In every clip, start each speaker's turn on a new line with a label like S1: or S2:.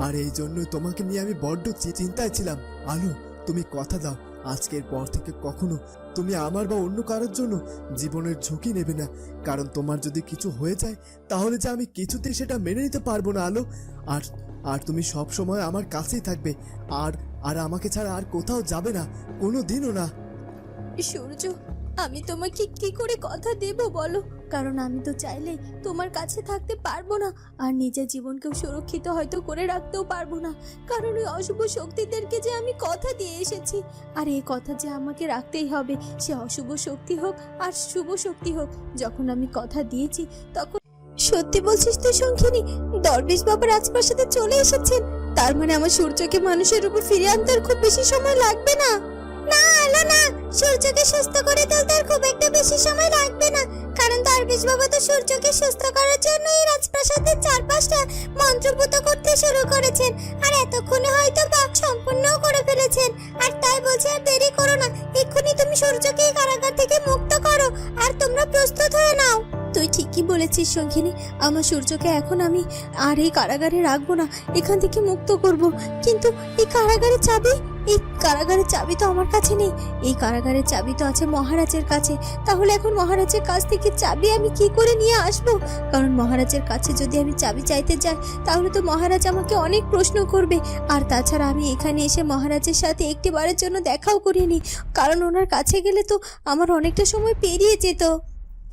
S1: আর এই জন্য তোমাকে নিয়ে আমি বড্ড চিন্তায় ছিলাম। আলো, তুমি কথা দাও। আজকের পর থেকে কখনো তুমি আমার বা অন্য কারোর জন্য জীবনের ঝুঁকি নেবে না। কারণ তোমার যদি কিছু হয়ে যায়, তাহলে যে আমি কিছুতেই সেটা মেনে নিতে পারব না, আলো। আর আর তুমি সব সময় আমার কাছেই থাকবে। আর আর আমাকে ছাড়া আর কোথাও যাবে না কোনো দিনও না।
S2: সূর্য, আমি তোমাকে কি করে কথা দেব বলো? কারণ আমি তো চাইলেই তোমার কাছে থাকতে পারব না। আর নিজের জীবনকেও সুরক্ষিত হয়তো করে রাখতেও পারব না। কারণ ওই অশুভ শক্তিদেরকে যে আমি কথা দিয়ে এসেছি, আর এই কথা যে আমাকে রাখতেই হবে, সে অশুভ শক্তি হোক আর শুভ শক্তি হোক, যখন আমি কথা দিয়েছি তখন সত্যি বলছিস তুই সংখিনী দরবেশ বাবা রাজপ্রাসাদে চলে এসেছেন। তার মানে আমার সূর্যকে মানুষের উপর ফিরিয়ে আনতে খুব বেশি সময় লাগবে না। না, আলো না। সূর্যকে সুস্থ করে তুলতে খুব একটা বেশি সময় লাগবে না। কারণ দরবেশ বাবা তো সূর্যকে সুস্থ করার জন্য এই রাজপ্রাসাদের চারপাশটা মন্ত্রপুত করতে শুরু করেছেন। আর এতক্ষণে হয়তো বাক সম্পূর্ণও করে ফেলেছেন। আর তাই বলছি, আর দেরি করো না। এক্ষুনি তুমি সূর্যকে এই কারাগার থেকে মুক্ত করো। আর তোমরা প্রস্তুত হয়ে নাও। তুই ঠিকই বলেছিস সঙ্গিনী। আমার সূর্যকে এখন আমি আর এই কারাগারে রাখব না। এখান থেকে মুক্ত করব। কিন্তু এই কারাগারের চাবি এই কারাগারের চাবি তো আমার কাছে নেই। এই কারাগারের চাবি তো আছে মহারাজের কাছে। তাহলে এখন মহারাজের কাছ থেকে চাবি আমি কি করে নিয়ে আসব? কারণ মহারাজের কাছে যদি আমি চাবি চাইতে যাই, তাহলে তো মহারাজ আমাকে অনেক প্রশ্ন করবে। আর তাছাড়া আমি এখানে এসে মহারাজের সাথে একটি বারের জন্য দেখাও করিনি। কারণ ওনার কাছে গেলে তো আমার অনেকটা সময় পেরিয়ে যেত।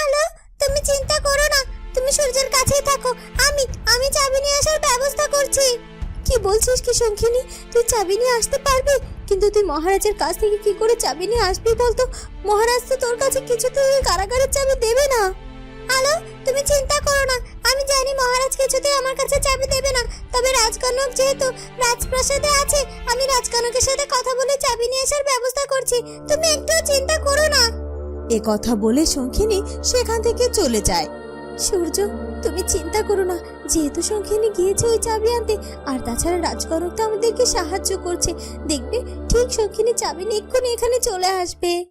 S2: আলো, তুমি চিন্তা করো না। তুমি সূর্যের কাছেই থাকো। আমি আমি চাবি নিয়ে আসার ব্যবস্থা করছি। কি বলছিস কি শঙ্খিনী তুই চাবি নিয়ে আসতে পারবি? কিন্তু তুই মহারাজের কাছ থেকে কি করে চাবি নিয়ে আসবি বলতো? মহারাজ তো তোর কাছে কিছুতেই কারাগারের চাবি দেবে না। আলো, তুমি চিন্তা করো না। আমি জানি মহারাজ কিছুতেই আমার কাছে চাবি দেবে না। তবে রাজকনক যেহেতু রাজপ্রাসাদে আছে, আমি রাজকনকের সাথে কথা বলে চাবি নিয়ে আসার ব্যবস্থা করছি। তুমি একটু চিন্তা করো না। এ কথা বলে শঙ্খিনী সেখান থেকে চলে যায়। সূর্য, তুমি চিন্তা করো না। যেহেতু সংখ্যানে গিয়েছে ওই চাবি আনতে, আর তাছাড়া রাজকরণ তো আমাদেরকে সাহায্য করছে। দেখবে ঠিক সংখ্যানে চাবি এক্ষুনি এখানে চলে আসবে।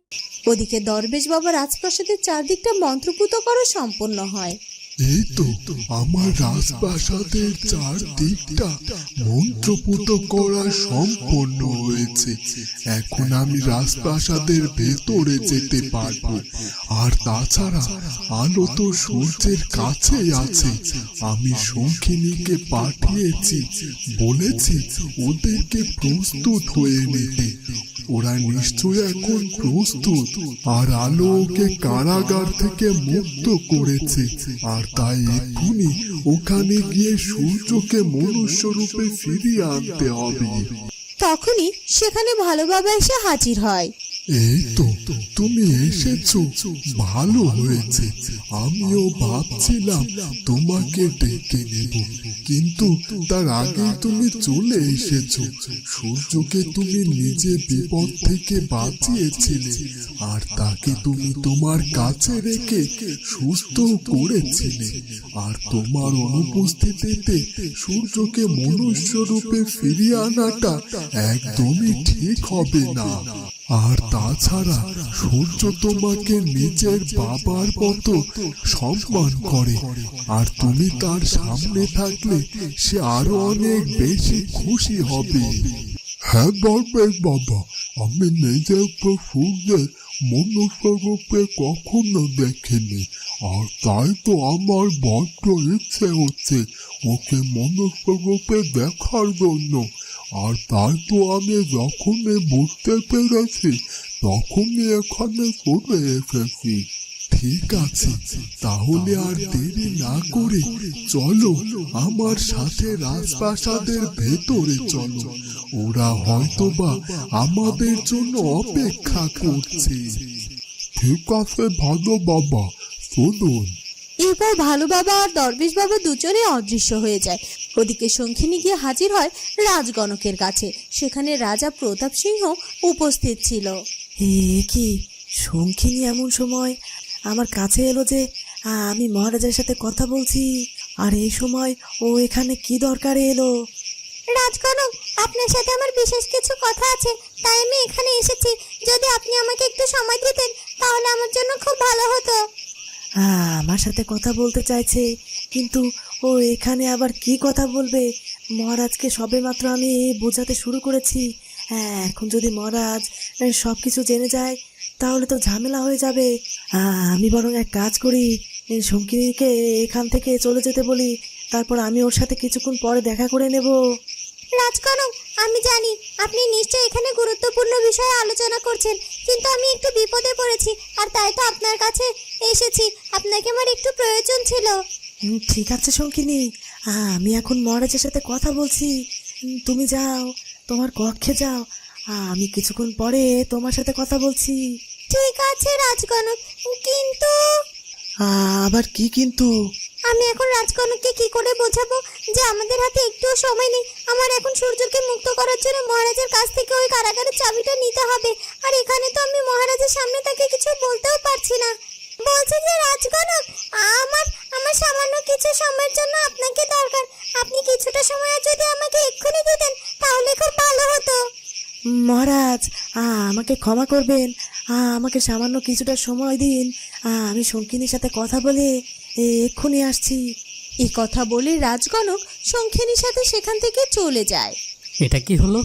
S2: ওদিকে দরবেশ বাবা রাজপ্রাসাদের চারদিকটা মন্ত্রপুত করা সম্পন্ন হয়।
S3: এই তো আমার রাজপ্রাসাদের চারদিকটা মন্ত্রপুত করা সম্পন্ন হয়েছে। এখন আমি রাজপ্রাসাদের ভেতরে যেতে পারব। আর তাছাড়া আলো তো সূর্যের কাছেই আছে। আমি শঙ্খিনীকে পাঠিয়েছি, বলেছি ওদেরকে প্রস্তুত হয়ে নিতে। ওরা নিশ্চয় এখন প্রস্তুত। আর আলো ওকে কারাগার থেকে মুক্ত করেছে। আর তাই এক্ষুনি ওখানে গিয়ে সূর্যকে মনুষ্য রূপে ফিরিয়ে আনতে হবে।
S2: তখনই সেখানে ভালোভাবে বাবা এসে হাজির হয়।
S3: এই তো তুমি এসেছ। ভালো হয়েছে। আমিও ভাবছিলাম তোমাকে ডেকে নেব। কিন্তু তার আগে তুমি চলে এসেছ। সূর্যকে তুমি নিজে বিপদ থেকে বাঁচিয়েছিলে। আর তাকে তুমি তোমার কাছে রেখে সুস্থ করেছিলে। আর তোমার অনুপস্থিতিতে সূর্যকে মনুষ্য রূপে ফিরিয়ে আনাটা একদমই ঠিক হবে না। আর তাছাড়া সূর্য তোমাকে নিজের বাবার মতো সম্মান করে। আর তুমি তার সামনে থাকলে সে আরও অনেক বেশি খুশি হবে। হ্যাঁ দরবেশ বাবা, আমি নিজের তো সূর্যের মনুষ্য রূপে কখনো দেখিনি। আর তাই তো আমার বড্ড ইচ্ছে হচ্ছে ওকে মনুষ্য রূপে দেখার জন্য আর তাই তো আমি যখনই বুঝতে পেরেছি, তখনই এখানে চলে এসেছি। ঠিক আছে, তাহলে আর দেরি না করে চলো আমার সাথে রাজপ্রাসাদের ভেতরে চলো। ওরা হয়তোবা আমাদের জন্য অপেক্ষা করছে। ঠিক আছে, ভালো বাবা শুনুন
S2: এরপর ভালো বাবা আর দরবেশ বাবা দুজনে অদৃশ্য হয়ে যায়। ওদিকে শঙ্খিনী গিয়ে হাজির হয় রাজগণকের কাছে। সেখানে রাজা প্রতাপ সিংহ উপস্থিত ছিল।
S4: এ কি? শঙ্খিনী এমন সময় আমার কাছে এলো যে আমি মহারাজের সাথে কথা বলছি। আর এই সময় ও এখানে কি দরকারে এলো?
S2: রাজকনক আপনার সাথে আমার বিশেষ কিছু কথা আছে তাই আমি এখানে এসেছি। যদি আপনি আমাকে একটু সময় দিতেন তাহলে আমার জন্য খুব ভালো হতো।
S4: আমার সাথে কথা বলতে চাইছে, কিন্তু ও এখানে আবার কি কথা বলবে? মহারাজকে সবেমাত্র আমি বোঝাতে শুরু করেছি। হ্যাঁ এখন যদি মহারাজ সব কিছু জেনে যায়, তাহলে তো ঝামেলা হয়ে যাবে। আমি বরং এক কাজ করি শঙ্কিনীকে এখান থেকে চলে যেতে বলি, তারপর আমি ওর সাথে কিছুক্ষণ পরে দেখা করে নেব।
S2: রাজকনক আমি জানি আপনি নিশ্চয়ই এখানে গুরুত্বপূর্ণ বিষয়ে আলোচনা করছেন কিন্তু আমি একটু বিপদে পড়েছি আর তাই তো আপনার কাছে এসেছি আপনাকে আমার একটু প্রয়োজন ছিল।
S4: ঠিক আছে শঙ্কিনী আমি এখন মহারাজের সাথে কথা বলছি তুমি যাও তোমার কক্ষে যাও আমি কিছুক্ষণ পরে তোমার সাথে কথা বলছি।
S2: ঠিক আছে রাজকনক কিন্তু
S4: আবার কি কিন্তু?
S2: আমি এখন রাজকনককে কি করে বোঝাবো? যে আমাদের হাতে একটুও সময় নেই। আমার এখন সূর্যকে মুক্ত করার জন্য মহারাজের কাছ থেকে ওই কারাগারের চাবিটা নিতে হবে। আর এখানে তো আমি মহারাজের সামনে তাকে কিছু বলতেও পারছি না। বলছি যে রাজকনক আমার আমার সামান্য কিছু সময়ের জন্য আপনাকে দরকার। আপনি কিছুটা সময় যদি আমাকে এক্ষুনি দিতেন, তাহলে খুব ভালো হতো।
S4: মহারাজ আমাকে ক্ষমা করবেন। আমাকে সামান্য কিছুটা সময় দিন। আমি শঙ্কিনীর সাথে কথা বলে এ, এক্ষুনি আসছি।
S2: এই কথা বলে রাজগণক শঙ্খিনীর সাথে সেখান থেকে চলে যায়।
S5: এটা কি হলো?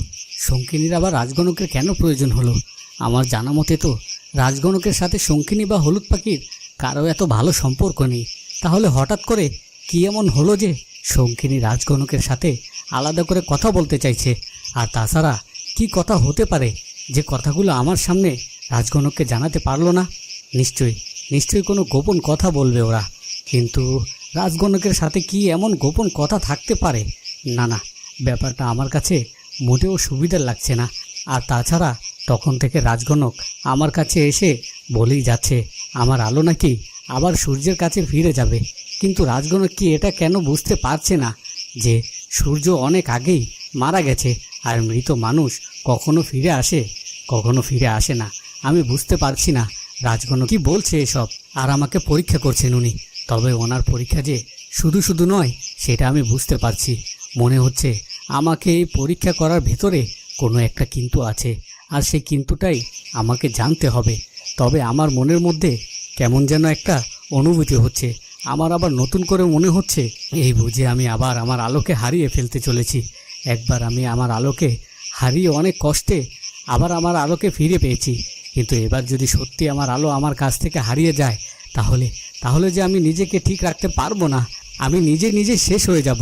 S5: শঙ্কিনীর আবার রাজগণকের কেন প্রয়োজন হলো? আমার জানা মতে তো রাজগণকের সাথে শঙ্কিনী বা হলুদ পাখির কারও এত ভালো সম্পর্ক নেই। তাহলে হঠাৎ করে কি এমন হলো যে শঙ্কিনী রাজগণকের সাথে আলাদা করে কথা বলতে চাইছে? আর তাছাড়া কি কথা হতে পারে যে কথাগুলো আমার সামনে রাজগণককে জানাতে পারল না, নিশ্চয়ই নিশ্চয়ই কোনো গোপন কথা বলবে ওরা। কিন্তু রাজগণকের সাথে কি এমন গোপন কথা থাকতে পারে? না না, ব্যাপারটা আমার কাছে মোটেও সুবিধার লাগছে না। আর তাছাড়া তখন থেকে রাজগণক আমার কাছে এসে বলেই যাচ্ছে, আমার আলো নাকি আবার সূর্যের কাছে ফিরে যাবে। কিন্তু রাজগণক কি এটা কেন বুঝতে পারছে না যে সূর্য অনেক আগেই মারা গেছে আর মৃত মানুষ কখনো ফিরে আসে, কখনো ফিরে আসে না। আমি বুঝতে পারছি না রাজগণক কি বলছে এসব। আর আমাকে পরীক্ষা করছেন উনি। তবে ওনার পরীক্ষা যে শুধু শুধু নয়, সেটা আমি বুঝতে পারছি। মনে হচ্ছে আমাকে এই পরীক্ষা করার ভেতরে কোনো একটা কিন্তু আছে, আর সেই কিন্তুটাই আমাকে জানতে হবে। তবে আমার মনের মধ্যে কেমন যেন একটা অনুভূতি হচ্ছে। আমার আবার নতুন করে মনে হচ্ছে, এই বুঝে আমি আবার আমার আলোকে হারিয়ে ফেলতে চলেছি। একবার আমি আমার আলোকে হারিয়ে অনেক কষ্টে আবার আমার আলোকে ফিরে পেয়েছি। কিন্তু এবার যদি সত্যি আমার আলো আমার কাছ থেকে হারিয়ে যায় তাহলে তাহলে যে আমি নিজেকে ঠিক রাখতে পারব না। আমি নিজে নিজে শেষ হয়ে যাব।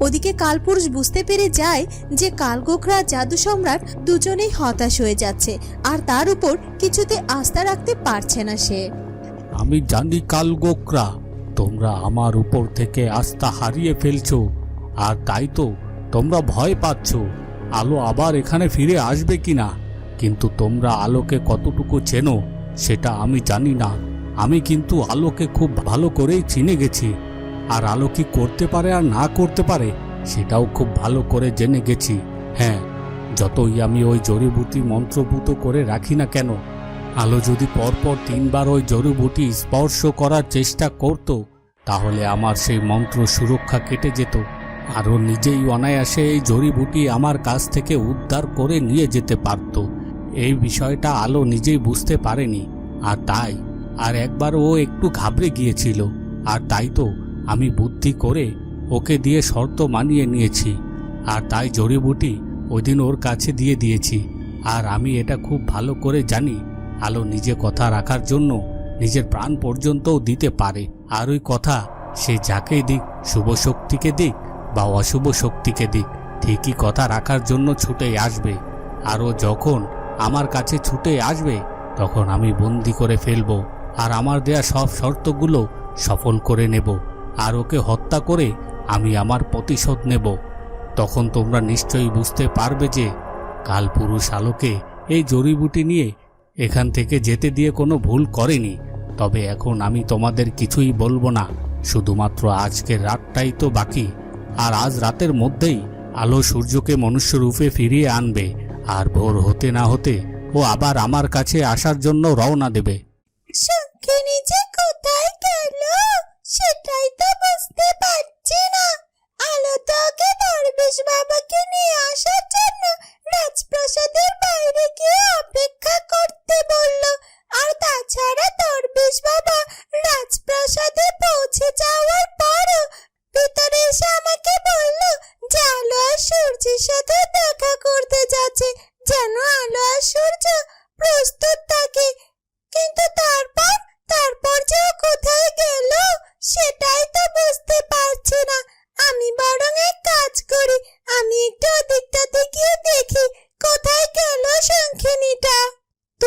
S2: ওদিকে কালপুরুষ বুঝতে পেরে যায় যে কালগোখরা জাদু সম্রাট দুজনেই হতাশ হয়ে যাচ্ছে আর তার উপর কিছুতে আস্থা রাখতে পারছে না সে।
S6: আমি জানি কাল গোকরা তোমরা আমার উপর থেকে আস্থা হারিয়ে ফেলছো আর তাই তো তোমরা ভয় পাচ্ছ। আলো আবার এখানে ফিরে আসবে কিনা? কিন্তু তোমরা আলোকে কতটুকু চেনো, সেটা আমি জানি না। আমি কিন্তু আলোকে খুব ভালো করেই চিনে গেছি। আর আলো কি করতে পারে আর না করতে পারে, সেটাও খুব ভালো করে জেনে গেছি। হ্যাঁ যতই আমি ওই জড়িবুটি মন্ত্রভূত করে রাখি না কেন, আলো যদি পরপর তিনবার ওই জড়িবুটি স্পর্শ করার চেষ্টা করত, তাহলে আমার সেই মন্ত্র সুরক্ষা কেটে যেত। আরও নিজেই অনায়াসে এই জড়িবুটি আমার কাছ থেকে উদ্ধার করে নিয়ে যেতে পারত। এই বিষয়টা আলো নিজেই বুঝতে পারেনি। আর তাই, আর একবার ও একটু ঘাবড়ে গিয়েছিল। আর তাই তো, আমি বুদ্ধি করে ওকে দিয়ে শর্ত মানিয়ে নিয়েছি। আর তাই জড়িবুটি ওই দিন ওর কাছে দিয়ে দিয়েছি। আর আমি এটা খুব ভালো করে জানি, আলো নিজে কথা রাখার জন্য নিজের প্রাণ পর্যন্তও দিতে পারে। আর ওই কথা সে যাকেই দিক, শুভ শক্তিকে দিক বা অশুভ শক্তিকে দিক। ঠিকই কথা রাখার জন্য ছুটে আসবে। আরও যখন আমার কাছে ছুটে আসবে, তখন আমি বন্দি করে ফেলব আর আমার দেয়া সব শর্তগুলো সফল করে নেব আর ওকে হত্যা করে আমি আমার প্রতিশোধ নেব। তখন তোমরা নিশ্চয়ই বুঝতে পারবে যে কালপুরুষ আলোকে এই জড়িবুটি নিয়ে এখান থেকে যেতে দিয়ে কোনো ভুল করেনি। তবে এখন আমি তোমাদের কিছুই বলব না। শুধুমাত্র আজকের রাতটাই তো বাকি। আর আজ রাতের মধ্যেই আলো সূর্যকে মনুষ্য রূপে ফিরিয়ে আনবে, আর ভোর হতে না হতে ও আবার আমার কাছে আসার জন্য রওনা দেবে।
S2: শঙ্খিনী যে কোথায় গেল? সেটাই তো বুঝতে পারছি না। আলো তো ওকে দরবেশ বাবাকে নিয়ে আসার জন্য রাজপ্রাসাদের বাইরে গিয়ে অপেক্ষা করতে বলল, আর তাছাড়া দরবেশ বাবা